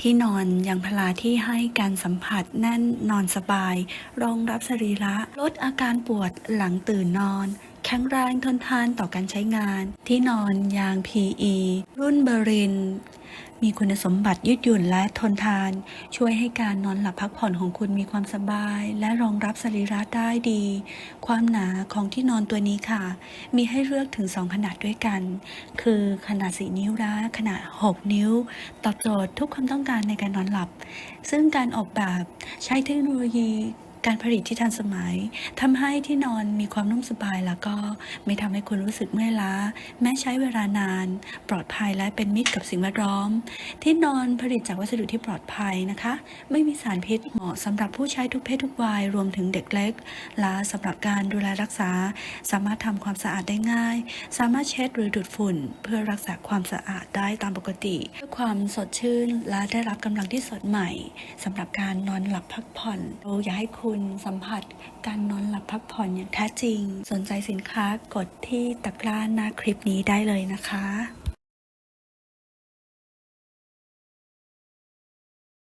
ที่นอนยังพลาที่ให้การสัมผัสแน่นนอนสบาย รองรับสรีระ ลดอาการปวดหลังตื่นนอน ข็งแรงทนทานต่อการใช้งาน ที่นอนยาง PE รุ่นเบรินมีคุณสมบัติยืดหยุ่นและทนทาน ช่วยให้การนอนหลับพักผ่อนของคุณมีความสบาย และรองรับสรีระได้ดี ความหนาของที่นอนตัวนี้ค่ะ มีให้เลือกถึง 2 ขนาดด้วยกัน คือขนาด 4 นิ้วและขนาด 6 นิ้ว ตอบโจทย์ทุกความต้องการในการนอนหลับ ซึ่งการออกแบบใช้เทคโนโลยี การผลิตที่ทันสมัยทำให้ที่นอนมีความนุ่มสบายแล้วก็ไม่ทำให้คุณรู้สึกเมื่อยล้า แม้ใช้เวลานาน ปลอดภัยและเป็นมิตรกับสิ่งแวดล้อม ที่นอนผลิตจากวัสดุที่ปลอดภัยนะคะ ไม่มีสารพิษเหมาะสำหรับผู้ใช้ทุกเพศทุกวัยรวมถึงเด็กเล็กและสำหรับการดูแลรักษา สามารถทำความสะอาดได้ง่าย สามารถเช็ดหรือดูดฝุ่น เพื่อรักษาความสะอาดได้ตามปกติเพื่อความสดชื่นและได้รับกำลังที่สดใหม่สำหรับการนอนหลับพักผ่อนเราอยากให้คุณคุณสัมผัสการนอนหลับพักผ่อนอย่างแท้จริง สนใจสินค้ากดที่ตะกร้าหน้าคลิปนี้ได้เลยนะคะ